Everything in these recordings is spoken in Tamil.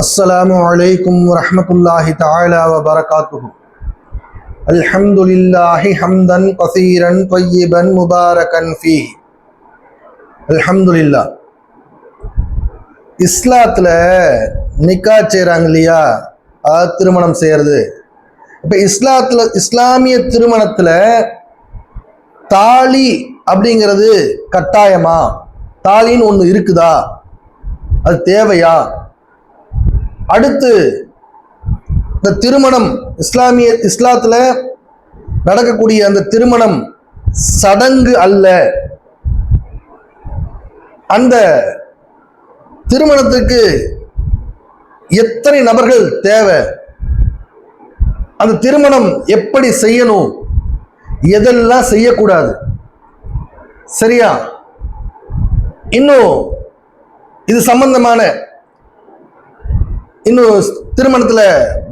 السلام عليكم ورحمة الله تعالى وبركاته الحمد لله حمدا كثيرا طيبا مباركا فيه الحمد لله இஸ்லாத்தில் நிக்கா செய்கிறாங்க இல்லையா அதாவது திருமணம் செய்கிறது இப்போ இஸ்லாத்தில் இஸ்லாமிய திருமணத்தில் தாலி அப்படிங்கிறது கட்டாயமா தாலின்னு ஒன்று இருக்குதா அது தேவையா அடுத்து இந்த திருமணம் இஸ்லாமிய இஸ்லாத்தில் நடக்கக்கூடிய அந்த திருமணம் சடங்கு அல்ல. அந்த திருமணத்துக்கு எத்தனை நபர்கள் தேவை? அந்த திருமணம் எப்படி செய்யணும்? எதெல்லாம் செய்யக்கூடாது? சரியா? இன்னும் இது சம்பந்தமான இன்னும் திருமணத்துல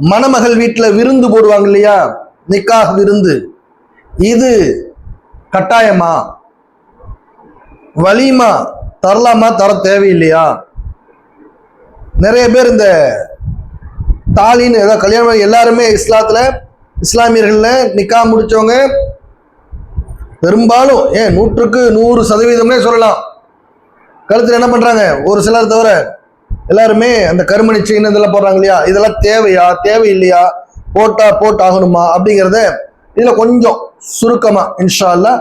மணமகள் வீட்டில் விருந்து போடுவாங்க இல்லையா? நிக்காக விருந்து. இது கட்டாயமா? வலிமா தரலாமா? தர தேவையில்லையா? நிறைய பேர் இந்த தாலின்னு ஏதோ கல்யாணம் எல்லாருமே இஸ்லாத்துல இஸ்லாமியர்களில் நிக்கா முடிச்சவங்க பெரும்பாலும் ஏன் நூற்றுக்கு நூறு சதவீதம்னே சொல்லலாம். கழுத்தில் என்ன பண்றாங்க? ஒரு சிலர் தவிர எல்லாருமே அந்த கருமணி செயின் இதெல்லாம் போடுறாங்க இல்லையா? இதெல்லாம் தேவையா? தேவையில்லையா? போட்டா போட்டு ஆகணுமா அப்படிங்கிறத இதில் கொஞ்சம் சுருக்கமா இன்ஷா அல்லாஹ்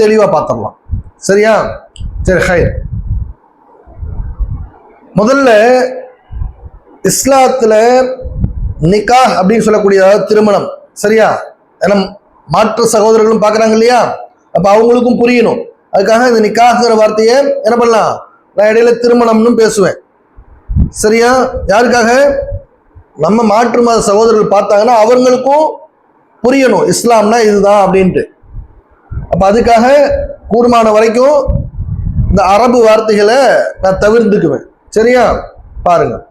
தெளிவா பார்த்துடலாம். சரியா? சரி ஹை முதல்ல இஸ்லாத்துல நிக்கா அப்படின்னு சொல்லக்கூடிய திருமணம். சரியா? ஏன்னா மாற்று சகோதரர்களும் பார்க்குறாங்க இல்லையா? அப்போ அவங்களுக்கும் புரியணும். அதுக்காக இந்த நிக்காஹ்ங்கிற வார்த்தையை என்ன பண்ணலாம்? நான் இடையில திருமணம்னு பேசுவேன். சரியா? யாருக்காக? நம்ம மாற்று மத சகோதரர்கள் பார்த்தாங்கன்னா அவங்களுக்கும் புரியணும். இஸ்லாம்னா இதுதான் அப்படின்ட்டு. அப்போ அதுக்காக கூடுமான வரைக்கும் இந்த அரபு வார்த்தைகளை நான் தவிர்த்துக்குவேன். சரியா? பாருங்க.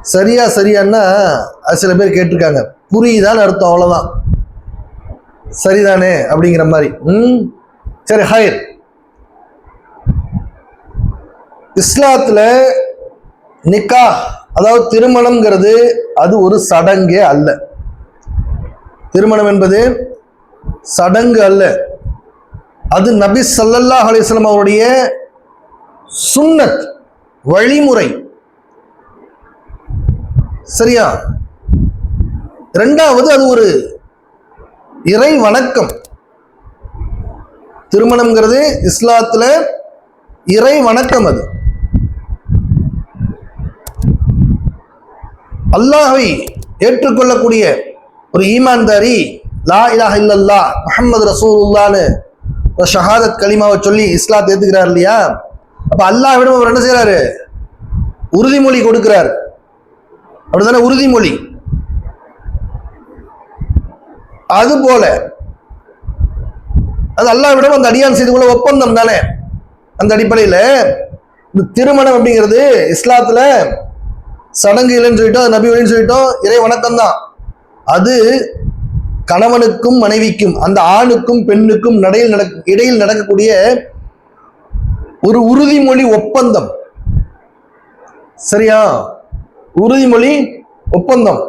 சரியா சரியான்னா அது சில பேர் கேட்டிருக்காங்க. புரியுதான்னு அர்த்தம் அவ்வளோதான் சரிதானே அப்படிங்கிற மாதிரி. ம்? சரி ஹயர் இஸ்லாத்தில் நிக்கா அதாவது திருமணம்ங்கிறது அது ஒரு சடங்கே அல்ல. திருமணம் என்பது சடங்கு அல்ல. அது நபி சல்லல்லாஹ் அலிஸ்லாம் அவருடைய சுன்னத் வழிமுறை. சரியா? ரெண்டாவது அது ஒரு இறை வணக்கம். திருமணம்ங்கிறது இஸ்லாத்துல இறை வணக்கம் அது. அல்லாஹை ஏற்றுக்கொள்ளக்கூடிய ஒரு ஈமான்தாரி லா இலாஹ இல்லல்லா முஹம்மது ரசூலுல்லான்னு ஒரு ஷஹாதத் கலிமாவை சொல்லி இஸ்லாத் ஏற்றுக்கிறார் இல்லையா? அப்போ அல்லாஹ்விடம் அவர் என்ன செய்கிறாரு உறுதிமொழி கொடுக்கிறார். அப்படிதானே உறுதிமொழி. அது போல அது அல்லாவிடம் அந்த அடியான் செய்து கொள்ள ஒப்பந்தம் தானே? அந்த அடிப்படையில் இந்த திருமணம் அப்படிங்கிறது இஸ்லாத்துல சடங்கு இல்லைன்னு சொல்லிட்டோம் அது நபி வழின்னு சொல்லிட்டோம் இறை வணக்கம் தான். அது கணவனுக்கும் மனைவிக்கும் அந்த ஆணுக்கும் பெண்ணுக்கும் நடையில் நடக்க இடையில் நடக்கக்கூடிய ஒரு உறுதிமொழி ஒப்பந்தம். சரியா? உறுதிமொழி ஒப்பந்தம்.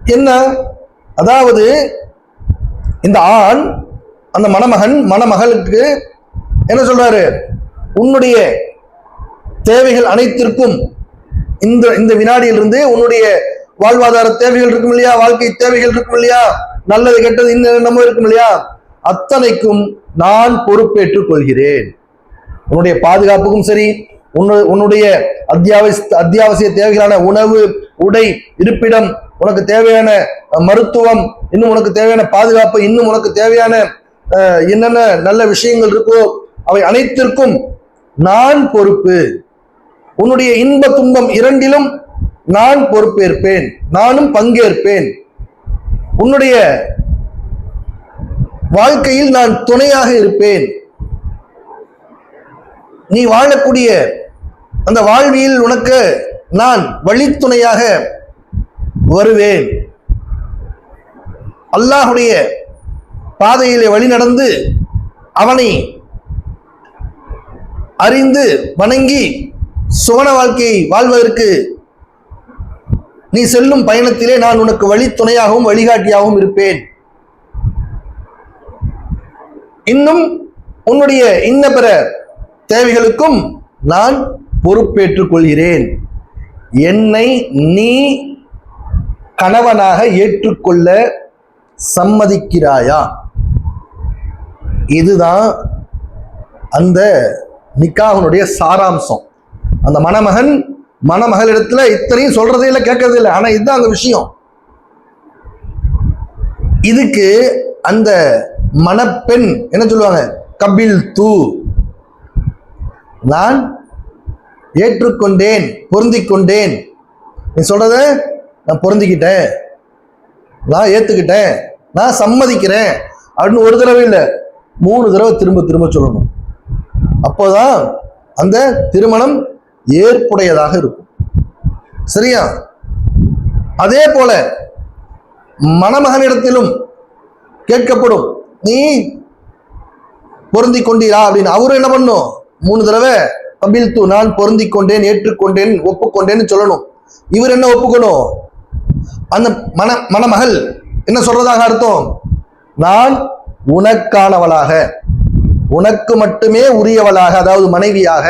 என்ன? அதாவது இந்த ஆண் அந்த மணமகன் மணமகளுக்கு என்ன சொல்றாரு? உன்னுடைய தேவைகள் அனைத்திற்கும் இந்த இந்த வினாடியிலிருந்து உன்னுடைய வாழ்வாதார தேவைகள் இருக்கும் இல்லையா? வாழ்க்கை தேவைகள் இருக்கும் இல்லையா? நல்லது கெட்டது இன்னும் இருக்கும் இல்லையா? அத்தனைக்கும் நான் பொறுப்பேற்றுக் கொள்கிறேன். உன்னுடைய பாதுகாப்புக்கும் சரி உன்னு உன்னுடைய அத்தியாவசிய அத்தியாவசிய தேவைகளான உணவு உடை இருப்பிடம் உனக்கு தேவையான மருத்துவம் இன்னும் உனக்கு தேவையான பாதுகாப்பு இன்னும் உனக்கு தேவையான என்னென்ன நல்ல விஷயங்கள் இருக்கோ அவை அனைத்திற்கும் நான் பொறுப்பு. உன்னுடைய இன்ப துன்பம் இரண்டிலும் நான் பொறுப்பேற்பேன் நானும் பங்கேற்பேன். உன்னுடைய வாழ்க்கையில் நான் துணையாக இருப்பேன். நீ வாழக்கூடிய அந்த வாழ்வியில் உனக்கு நான் வழித்துணையாக வருவேன். அல்லாஹுடைய பாதையிலே வழி நடந்து அவனை அறிந்து வணங்கி சுவன வாழ்க்கையை வாழ்வதற்கு நீ செல்லும் பயணத்திலே நான் உனக்கு வழி துணையாகவும் வழிகாட்டியாகவும் இருப்பேன். இன்னும் உன்னுடைய இன்ன பிற தேவைகளுக்கும் நான் பொறுப்பேற்றுக் கொள்கிறேன். என்னை நீ கணவனாக ஏற்றுக்கொள்ள சம்மதிக்கிறாயா? இதுதான் அந்த நிக்காகனுடைய சாராம்சம். அந்த மணமகன் மணமகளிடத்துல இத்தனையும் சொல்றதே இல்லை கேட்கறது இல்லை. ஆனா இதுதான் அந்த விஷயம். இதுக்கு அந்த மணப்பெண் என்ன சொல்லுவாங்க? கபில் தூ. நான் ஏற்றுக்கொண்டேன் பொருந்திக் கொண்டேன் நீ சொல்றத நான் பொருந்திக்கிட்டேன். நான் ஏத்துக்கிட்டேன். நான் சம்மதிக்கிறேன். அப்படின்னு ஒரு தடவை இல்லை மூணு தடவை திரும்ப திரும்ப சொல்லணும். அப்போதான் அந்த திருமணம் ஏற்புடையதாக இருக்கும். சரியா? அதே போல மணமகனிடத்திலும் கேட்கப்படும் நீ பொருந்தி கொண்டீரா? அப்படின்னு. அவரும் என்ன பண்ணும்? மூணு தடவை கபில் தூ நான் பொருந்தி கொண்டேன் ஏற்றுக்கொண்டேன் ஒப்புக்கொண்டேன்னு சொல்லணும். இவர் என்ன ஒப்புக்கணும்? அந்த மன மணமகள் என்ன சொல்றதாக அர்த்தம்? நான் உனக்கானவளாக உனக்கு மட்டுமே உரியவளாக அதாவது மனைவியாக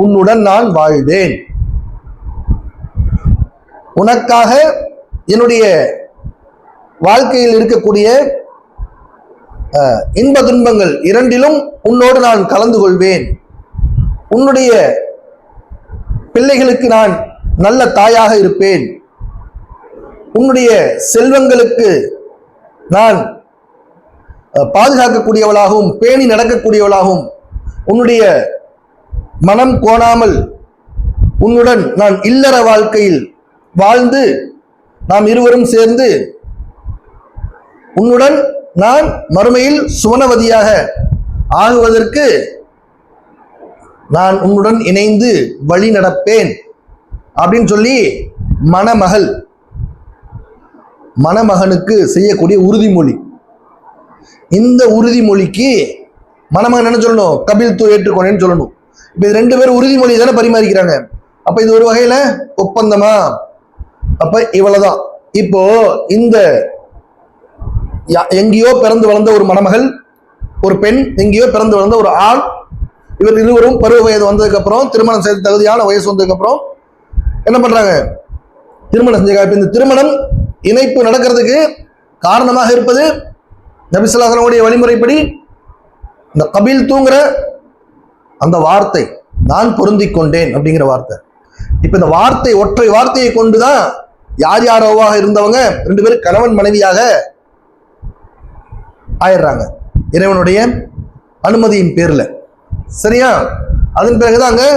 உன்னுடன் நான் வாழ்வேன். உனக்காக என்னுடைய வாழ்க்கையில் இருக்கக்கூடிய இன்ப துன்பங்கள் இரண்டிலும் உன்னோடு நான் கலந்து கொள்வேன். உன்னுடைய பிள்ளைகளுக்கு நான் நல்ல தாயாக இருப்பேன். உன்னுடைய செல்வங்களுக்கு நான் பாதுகாக்கக்கூடியவளாகவும் பேணி நடக்கக்கூடியவளாகவும் உன்னுடைய மனம் கோணாமல் உன்னுடன் நான் இல்லற வாழ்க்கையில் வாழ்ந்து நாம் இருவரும் சேர்ந்து உன்னுடன் நான் மறுமையில் சுவனவதியாக ஆகுவதற்கு நான் உன்னுடன் இணைந்து வழி நடப்பேன் அப்படின்னு சொல்லி மணமகள் மணமகனுக்கு செய்யக்கூடிய உறுதிமொழி. இந்த உறுதிமொழிக்கு மணமகன் என்ன சொல்லணும்? கபில் தூ ஏற்றுக்கொண்டேன்னு சொல்லணும். இப்போ இது ரெண்டு பேரும் உறுதிமொழி தானே பரிமாறிக்கிறாங்க. அப்ப இது ஒரு வகையில ஒப்பந்தமா? அப்ப இவ்வளவுதான். இப்போ இந்த யா- எங்கேயோ பிறந்து வளர்ந்த ஒரு மணமகள் ஒரு பெண் எங்கேயோ பிறந்து வளர்ந்த ஒரு ஆண் இவர் இருவரும் பருவ வயது வந்ததுக்கு அப்புறம் திருமணம் செய்த தகுதியான வயசு வந்ததுக்கு அப்புறம் என்ன பண்றாங்க? திருமணம் செஞ்சுக்க. இந்த திருமணம் இணைப்பு நடக்கிறதுக்கு காரணமாக இருப்பது நபிசுல்லாசனுடைய வழிமுறைப்படி இந்த கபில் தூங்குற அந்த வார்த்தை நான் பொருந்தி கொண்டேன் அப்படிங்கிற வார்த்தை. இப்போ இந்த வார்த்தை ஒற்றை வார்த்தையை கொண்டுதான் யார் யாரோவாக இருந்தவங்க ரெண்டு பேரும் கணவன் மனைவியாக ஆயிடுறாங்க. இறைவனுடைய அனுமதியின் பேரில். சரியா? அதன் பிறகுதான் அங்கே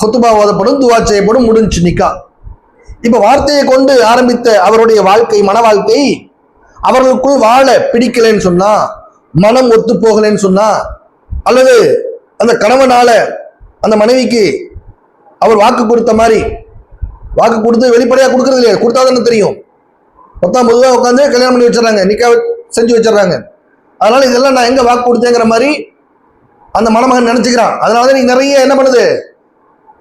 ஹொத்துபா ஓதப்படும் துவா செய்யப்படும் முடிஞ்சு நிக்கா. இப்போ வார்த்தையை கொண்டு ஆரம்பித்த அவருடைய வாழ்க்கை மன வாழ்க்கை அவர்களுக்குள் வாழ பிடிக்கலைன்னு சொன்னா மனம் ஒத்து போகலைன்னு சொன்னா அல்லது அந்த கணவனால அந்த மனைவிக்கு அவர் வாக்கு கொடுத்த மாதிரி வாக்கு கொடுத்து வெளிப்படையாக கொடுக்கறது இல்லையா கொடுத்தா தானே தெரியும். பத்தாம் பொதுவாக உட்காந்து கல்யாணம் பண்ணி வச்சிடறாங்க நிக்கா செஞ்சு வச்சிடறாங்க. அதனால இதெல்லாம் நான் எங்க வாக்கு கொடுத்தேங்கிற மாதிரி அந்த மணமகன் நினைச்சுக்கிறான். அதனால தான் நீ நிறைய என்ன பண்ணுது?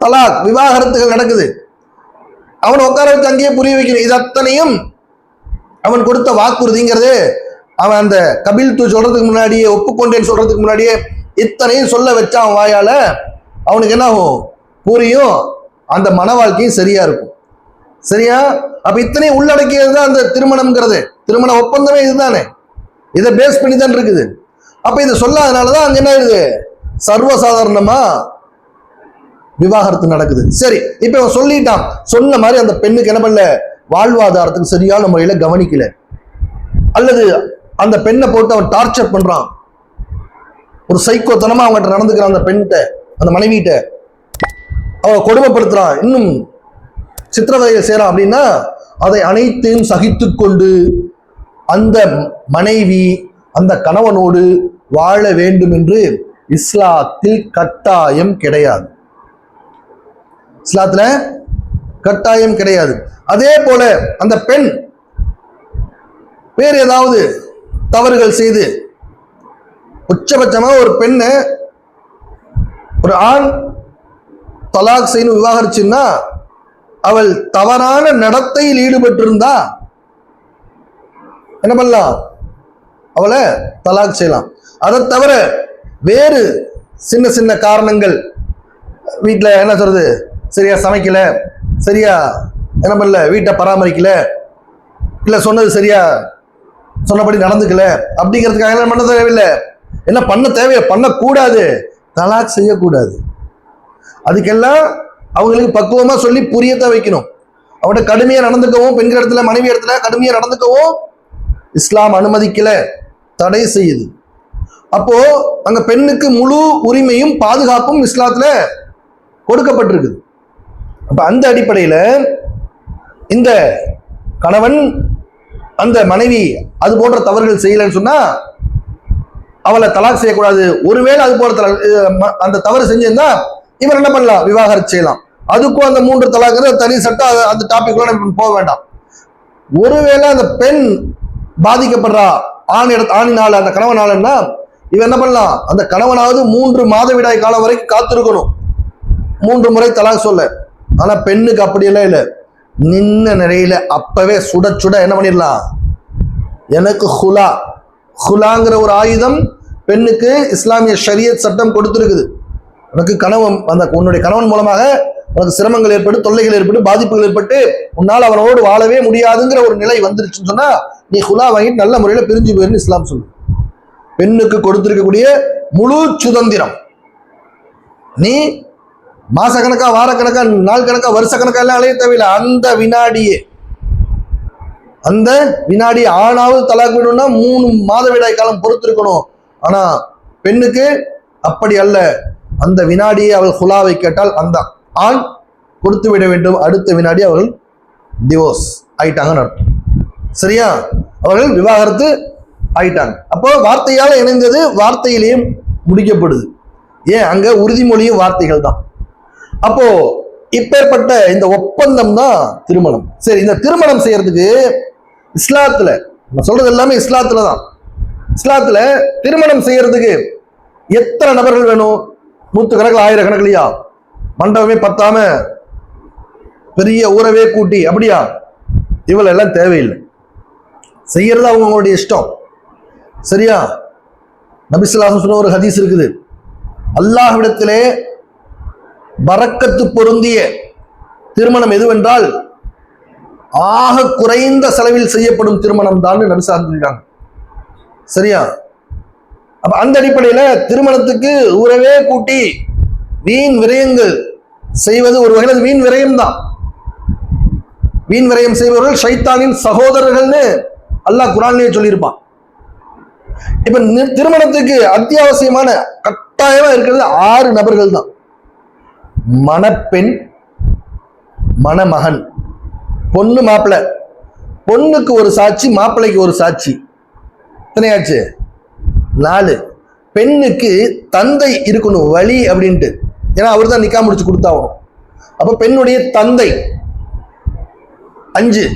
தலாக் விவாகரத்துகள் நடக்குது. அவனை உட்கார வச்சு அங்கேயே புரிய வைக்கணும். இது அத்தனையும் அவன் கொடுத்த வாக்குறுதிங்கிறது அவன் அந்த கபில் தூ சொல்றதுக்கு முன்னாடியே ஒப்புக்கொண்டேன்னு சொல்றதுக்கு முன்னாடியே இத்தனையும் சொல்ல வச்சான் வாயால அவனுக்கு என்ன ஆகும்? புரியும் அந்த மன வாழ்க்கையும் சரியா இருக்கும். சரியா? அப்ப இத்தனையும் உள்ளடக்கியது தான் அந்த திருமணம்ங்கிறது. திருமண ஒப்பந்தமே இதுதானே. இதை பேஸ் பண்ணி தான் இருக்குது. அப்ப இதை சொல்லாதனால தான் அங்க என்ன ஆயிடுது? சர்வசாதாரணமா விவாகரத்து நடக்குது. சரி இப்ப இவன் சொல்லிட்டான். சொன்ன மாதிரி அந்த பெண்ணுக்கு என்ன பண்ணல? வாழ்வாதாரத்துக்கு சரியான முறையில கவனிக்கல. அல்லது அந்த பெண்ணை போட்டு அவன் டார்ச்சர் பண்றான். ஒரு சைக்கோத்தனமாக அவங்ககிட்ட நடந்துக்கிறான் அந்த பெண்கிட்ட அந்த மனைவிட்ட அவ கொடுமைப்படுத்துறான். இன்னும் சித்திரவதையை செய்கிறான் அப்படின்னா அதை அனைத்தையும் சகித்து கொண்டு அந்த மனைவி அந்த கணவனோடு வாழ வேண்டும் என்று இஸ்லாத்தில் கட்டாயம் கிடையாது. இஸ்லாத்துல கட்டாயம் கிடையாது. அதே போல அந்த பெண் வேறு ஏதாவது தவறுகள் செய்து உச்சபட்சமாக ஒரு பெண்ணு ஒரு ஆண் தலாக் செய்யணும் விவாகரிச்சுன்னா அவள் தவறான நடத்தையில் ஈடுபட்டிருந்தா என்ன பண்ணலாம்? அவளை தலாக் செய்யலாம். அதை தவிர வேறு சின்ன சின்ன காரணங்கள் வீட்டில் என்ன சொல்றது? சரியா சமைக்கல சரியா என்ன பண்ணல வீட்டை பராமரிக்கல இல்லை சொன்னது சரியா சொன்னபடி நடந்துக்கல அப்படிங்கிறதுக்காக என்ன பண்ண தேவையில்லை. என்ன பண்ண தேவையை பண்ணக்கூடாது. தலாக் செய்யக்கூடாது. அதுக்கெல்லாம் அவங்களுக்கு பக்குவமாக சொல்லி புரியத்தான் வைக்கணும். அவங்கள்ட்ட கடுமையாக நடந்துக்கவும் பெண்கள் இடத்துல மனைவி இடத்துல கடுமையாக நடந்துக்கவும் இஸ்லாம் அனுமதிக்கலை. தடை செய்யுது. அப்போ அங்க பெண்ணுக்கு முழு உரிமையும் பாதுகாப்பும் இஸ்லாத்துல கொடுக்கப்பட்டிருக்குது. அப்ப அந்த அடிப்படையில இந்த கணவன் அந்த மனைவி அது போன்ற தவறுகள் செய்யலைன்னு சொன்னா அவளை தலாக் செய்யக்கூடாது. ஒருவேளை அது போல ம- அந்த தவறு செஞ்சிருந்தா இவர் என்ன பண்ணலாம்? விவாகரத்து செய்யலாம். அதுக்கும் அந்த மூன்று தலாக்குறது தனி சட்டம் அது- அந்த டாபிக் போக வேண்டாம். ஒருவேளை அந்த பெண் பாதிக்கப்படுறா ஆண் இட ஆணினால அந்த கணவனாலன்னா இவன் என்ன பண்ணலாம்? அந்த கணவனாவது மூன்று மாதவிடாய் காலம் வரைக்கும் காத்திருக்கணும். மூன்று முறை தலாக் சொல்ல. ஆனா பெண்ணுக்கு அப்படியெல்லாம் இல்லை. நின்ன நிலையில அப்பவே சுட சுட என்ன பண்ணிடலாம்? எனக்கு ஹுலா ஹுலாங்கிற ஒரு ஆயுதம் பெண்ணுக்கு இஸ்லாமிய ஷரியத் சட்டம் கொடுத்துருக்குது. உனக்கு கணவன் அந்த உன்னுடைய கணவன் மூலமாக உனக்கு சிரமங்கள் ஏற்பட்டு தொல்லைகள் ஏற்பட்டு பாதிப்புகள் ஏற்பட்டு உன்னால் அவனோடு வாழவே முடியாதுங்கிற ஒரு நிலை வந்துருச்சுன்னு சொன்னால் நீ ஹுலா வாங்கிட்டு நல்ல முறையில் பிரிஞ்சு போயிருன்னு இஸ்லாம் சொல்லு. பெண்ணுக்கு கொடுத்துருக்கக்கூடிய முழு சுதந்திரம். நீ மாசக்கணக்கா வாரக்கணக்கா நாள் கணக்கா வருஷ கணக்கா எல்லாம் அலைய தேவையில்லை. அந்த வினாடியே அந்த வினாடி ஆணாவது தலாக் வேணும்னா மூணு மாத விடாய் காலம் பொறுத்திருக்கணும். ஆனா பெண்ணுக்கு அப்படி அல்ல. அந்த வினாடியை அவள் ஹுலாவை கேட்டால் அந்த ஆண் கொடுத்து விட வேண்டும். அடுத்த வினாடி அவர்கள் டிவோர்ஸ் ஆயிட்டாங்கன்னு அர்த்தம். சரியா? அவர்கள் விவாகரத்து ஆயிட்டாங்க. அப்போ வார்த்தையால் இணைந்தது வார்த்தையிலேயே முடிக்கப்படுது. ஏன்? அங்க உறுதிமொழியும் வார்த்தைகள் தான். அப்போ இப்பேற்பட்ட இந்த ஒப்பந்தம் தான் திருமணம். சரி இந்த திருமணம் செய்யறதுக்கு இஸ்லாத்துல நான் சொல்றது எல்லாமே இஸ்லாத்துல தான். இஸ்லாத்துல திருமணம் செய்யறதுக்கு எத்தனை நபர்கள் வேணும்? நூத்து கணக்கில் ஆயிரக்கணக்கிலையா? மண்டபமே பத்தாம பெரிய ஊரவே கூட்டி அப்படியா? இவ்வளவு எல்லாம் தேவையில்லை. செய்யறது அவங்களுடைய இஷ்டம். சரியா? நபிசுல்லாசம் சொன்ன ஒரு ஹதீஸ் இருக்குது. அல்லாஹ்விடத்திலே பறக்கத்து பொருந்திய திருமணம் எதுவென்றால் ஆக குறைந்த செலவில் செய்யப்படும் திருமணம் தான் நபிசா சொல்லிட்டாங்க. சரியா? அப்ப அந்த அடிப்படையில திருமணத்துக்கு உறவே கூட்டி வீண் விரயங்கள் செய்வது ஒரு வகையில் வீண் விரயம் தான். வீண் விரயம் செய்பவர்கள் ஷைத்தானின் சகோதரர்கள்னு அல்லாஹ் குரான்லயே சொல்லியிருப்பான். இப்ப திருமணத்துக்கு அத்தியாவசியமான கட்டாயமா இருக்கிறது ஆறு நபர்கள் தான். மணப்பெண் மணமகன். பொண்ணு மாப்பிள்ளை பொண்ணுக்கு ஒரு சாட்சி மாப்பிள்ளைக்கு ஒரு சாட்சி. எத்தனையாச்சு? நாலு. பெண்ணுக்கு தந்தை இருக்கணும் வழி அப்படின்ட்டு. ஏன்னா அவர் தான் நிக்கா முடிச்சு கொடுத்தாவும் அப்போ பெண்ணுடைய தந்தை. அஞ்சு.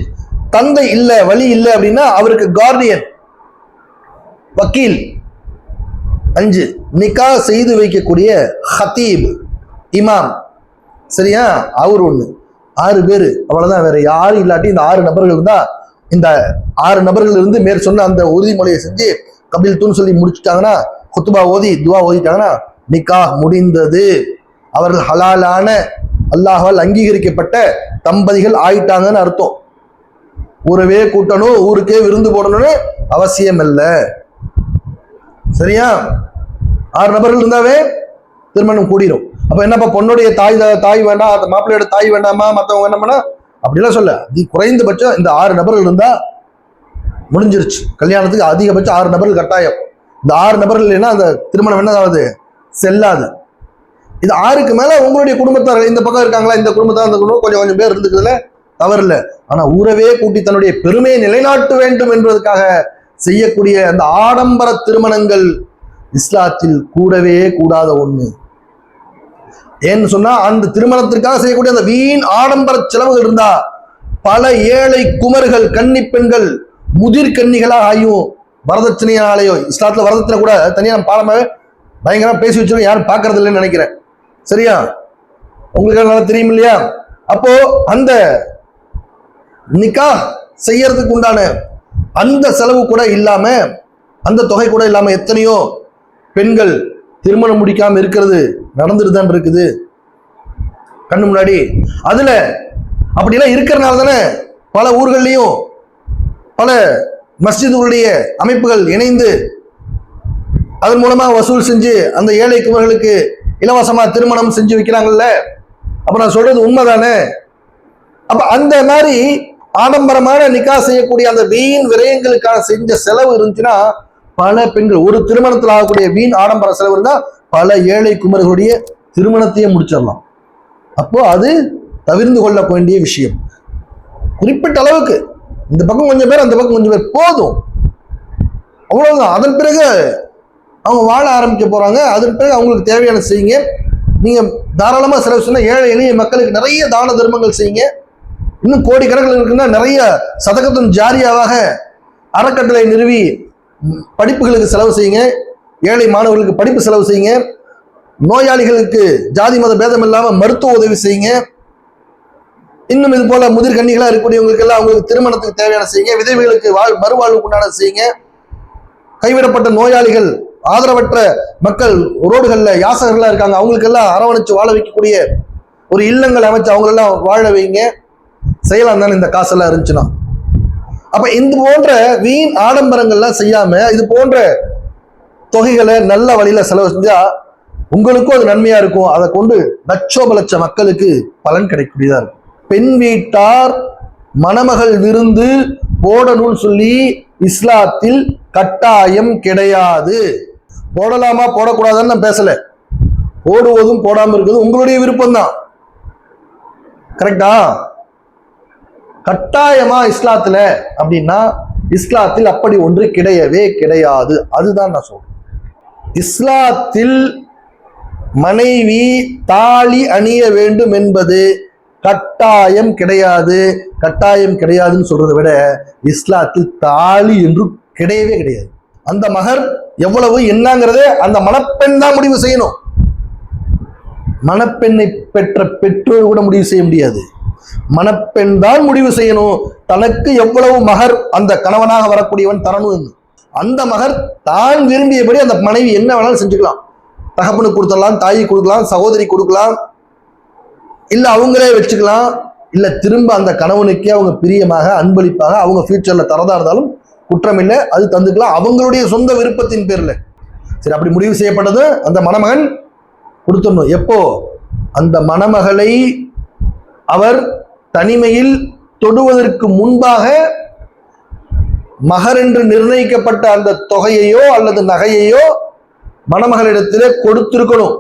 தந்தை இல்லை வழி இல்லை அப்படின்னா அவருக்கு கார்டியன் வக்கீல். அஞ்சு. நிக்கா செய்து வைக்கக்கூடிய ஹத்தீப் இமாம். சரியா? அவர் ஒன்று ஆறு பேர். அவ்வளவுதான். வேற யாரும் இல்லாட்டி இந்த ஆறு நபர்கள் தான் இந்த ஆறு நபர்கள் இருந்து மேற் சொன்ன அந்த உறுதிமொழியை செஞ்சு கபில் தூண் சொல்லி முடிச்சுட்டாங்கன்னா குத்துபா ஓதி துவா ஓதிட்டாங்கன்னா நிக்கா முடிந்தது. அவர்கள் ஹலாலான அல்லாஹால் அங்கீகரிக்கப்பட்ட தம்பதிகள் ஆயிட்டாங்கன்னு அர்த்தம். ஊரவே கூட்டணும் ஊருக்கே விருந்து போடணும்னு அவசியம் இல்லை சரியா? ஆறு நபர்கள் இருந்தாவே திருமணம் கூடிரும். அப்ப என்னப்பா பொண்ணுடைய தாய் தாய் வேண்டாம் அந்த மாப்பிள்ளையோட தாய் வேண்டாமா? என்ன வேண்டாமா அப்படிலாம் சொல்ல. நீ குறைந்தபட்சம் இந்த ஆறு நபர்கள் இருந்தா முடிஞ்சிருச்சு. கல்யாணத்துக்கு அதிகபட்சம் ஆறு நபர்கள் கட்டாயம். இந்த ஆறு நபர்கள் இல்லைன்னா அந்த திருமணம் என்ன ஆகுது? செல்லாது. இது ஆறுக்கு மேல உங்களுடைய குடும்பத்தார் இந்த பக்கம் இருக்காங்களா? இந்த குடும்பத்தார் அந்த குடும்பம் கொஞ்சம் கொஞ்சம் பேர் இருந்துக்கிறதுல தவறு இல்லை. ஆனா ஊரவே கூட்டி தன்னுடைய பெருமையை நிலைநாட்ட வேண்டும் என்பதற்காக செய்யக்கூடிய அந்த ஆடம்பர திருமணங்கள் இஸ்லாத்தில் கூடவே கூடாத ஒன்று ஏன்னு சொன்னா அந்த திருமணத்திற்காக செய்யக்கூடிய அந்த வீண் ஆடம்பர செலவுகள் இருந்தா பல ஏழை குமர்கள் கன்னி பெண்கள் முதிர் கன்னிகளாக ஆயும் வரதட்சணையாலேயோ இஸ்லாத்துல வரதட்சணை கூட தனியாக நம்ம பயங்கரமாக பேசி வச்சிருக்கோம். யாரும் பார்க்கறது இல்லைன்னு நினைக்கிறேன். சரியா? உங்களுக்கு நல்லா தெரியும் இல்லையா? அப்போ அந்த நிக்கா செய்யறதுக்கு உண்டான அந்த செலவு கூட இல்லாம அந்த தொகை கூட இல்லாம எத்தனையோ பெண்கள் திருமணம் முடிக்காம இருக்கிறது. நடந்துட்டு தான் இருக்குது. கண்ணு முன்னாடி. அதுல அப்படிலாம் இருக்கிறனால தானே பல ஊர்கள்லையும் பல மஸ்ஜிதுகளுடைய அமைப்புகள் இணைந்து அதன் மூலமா வசூல் செஞ்சு அந்த ஏழை குமர்களுக்கு இலவசமாக திருமணம் செஞ்சு வைக்கிறாங்கல்ல? அப்ப நான் சொல்றது உண்மைதானே? அப்ப அந்த மாதிரி ஆடம்பரமான நிக்கா செய்யக்கூடிய அந்த வீண் விரயங்களுக்கான செஞ்ச செலவு இருந்துச்சுன்னா பல பெண்கள் ஒரு திருமணத்தில் ஆகக்கூடிய வீண் ஆடம்பர செலவு இருந்தால் பல ஏழை குமர்களுடைய திருமணத்தையே முடிச்சிடலாம். அப்போ அது தவிர்ந்து கொள்ள வேண்டிய விஷயம். குறிப்பிட்ட அளவுக்கு இந்த பக்கம் கொஞ்சம் பேர் அந்த பக்கம் கொஞ்சம் பேர் போதும். அவ்வளவுதான். அதன் பிறகு அவங்க வாழ ஆரம்பிக்க போறாங்க. அதன் பிறகு அவங்களுக்கு தேவையான செய்யுங்க. நீங்க தாராளமா செலவு சொன்னா ஏழை எளிய மக்களுக்கு நிறைய தான தர்மங்கள் செய்யுங்க. இன்னும் கோடிக்கணக்கில் இருக்குன்னா நிறைய சதகத்தின் ஜாரியாவாக அறக்கட்டளை நிறுவி படிப்புகளுக்கு செலவு செய்யுங்க. ஏழை மாணவர்களுக்கு படிப்பு செலவு செய்யுங்க. நோயாளிகளுக்கு ஜாதி மத பேதம் இல்லாமல் மருத்துவ உதவி செய்யுங்க. இன்னும் இது போல முதிர் கன்னிகளா இருக்கக்கூடியவங்களுக்கு எல்லாம் அவங்களுக்கு திருமணத்துக்கு தேவையான செய்யுங்க. விதவைகளுக்கு வாழ் மறுவாழ்வுக்கு உண்டான செய்யுங்க. கைவிடப்பட்ட நோயாளிகள் ஆதரவற்ற மக்கள் ரோடுகளில் யாசகர்களாக இருக்காங்க. அவங்களுக்கெல்லாம் அரவணைச்சு வாழ வைக்கக்கூடிய ஒரு இல்லங்கள் அமைச்சு அவங்களெல்லாம் வாழ வைங்க. செய்யலாம் தானே இந்த காசெல்லாம் இருந்துச்சுன்னா. அப்ப இந்த போன்ற வீண் ஆடம்பரங்கள்லாம் செய்யாம இது போன்ற தொகைகளை நல்ல வழியில் செலவு செஞ்சால் உங்களுக்கும் அது நன்மையாக இருக்கும். அதை கொண்டு லட்சோப லட்ச மக்களுக்கு பலன் கிடைக்கக்கூடியதாக இருக்கும். பெண் வீட்டார் மணமகள் விருந்து போடணும்னு சொல்லி இஸ்லாத்தில் கட்டாயம் கிடையாது. போடலாமா? போடக்கூடாதுன்னு நான் பேசலை. போடுவதும் போடாமல் இருக்கிறதும் உங்களுடைய விருப்பம் தான் கரெக்டா? கட்டாயமா இஸ்லாத்துல அப்படின்னா இஸ்லாத்தில் அப்படி ஒன்று கிடையவே கிடையாது. அதுதான் நான் சொல்றேன். இஸ்லாத்தில் மனைவி தாலி அணிய வேண்டும் என்பது கட்டாயம் கிடையாது. கட்டாயம் கிடையாதுன்னு சொல்றதை விட இஸ்லாத்தில் தாலி என்று கிடையவே கிடையாது. அந்த மகர் எவ்வளவு என்னங்கிறத அந்த மணப்பெண் தான் முடிவு செய்யணும். மணப்பெண்ணை பெற்ற பெற்றோர் கூட முடிவு செய்ய முடியாது. மணப்பெண் தான் முடிவு செய்யணும். தனக்கு எவ்வளவு மகர் அந்த கணவனாக வரக்கூடியவன் தரணும் அந்த மகர் தான் விரும்பியபடி அந்த மனைவி என்ன வேணாலும் செஞ்சுக்கலாம். தகப்பனுக்கு கொடுத்துடலாம் தாயி கொடுக்கலாம் சகோதரி கொடுக்கலாம். இல்லை அவங்களே வச்சுக்கலாம். இல்லை திரும்ப அந்த கணவனுக்கே அவங்க பிரியமாக அன்பளிப்பாக அவங்க ஃபியூச்சரில் தரதா இருந்தாலும் குற்றம் இல்லை அது தந்துக்கலாம். அவங்களுடைய சொந்த விருப்பத்தின் பேரில். சரி அப்படி முடிவு செய்யப்பட்டது. அந்த மணமகன் கொடுத்துடணும். எப்போ? அந்த மணமகளை அவர் தனிமையில் தொடுவதற்கு முன்பாக மகர் என்று நிர்ணயிக்கப்பட்ட அந்த தொகையையோ அல்லது நகையையோ மணமகளிடத்திலே கொடுத்திருக்கணும்.